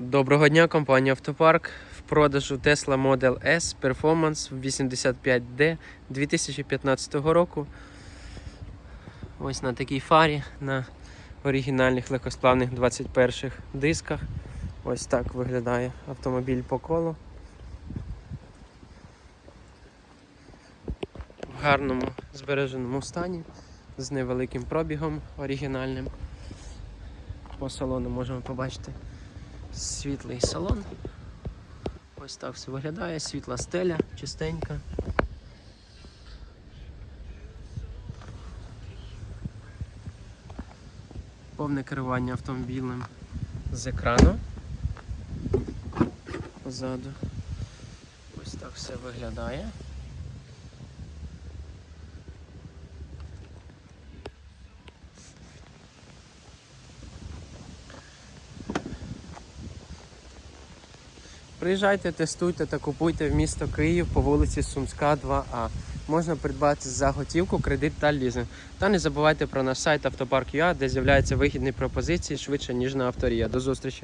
Доброго дня, компанія Автопарк. В продажу Tesla Model S Performance 85D 2015 року. Ось на такій фарі на оригінальних легкосплавних 21 дисках. Ось так виглядає автомобіль по колу. В гарному збереженому стані з невеликим пробігом оригінальним. По салону можемо побачити світлий салон. Ось так все виглядає, світла стеля, чистенька. Повне керування автомобілем з екрану. Позаду. Ось так все виглядає. Приїжджайте, тестуйте та купуйте в місто Київ по вулиці Сумська, 2А. Можна придбати за готівку, кредит та лізинг. Та не забувайте про наш сайт Автопарк.ua, де з'являються вигідні пропозиції швидше, ніж на авторія. До зустрічі!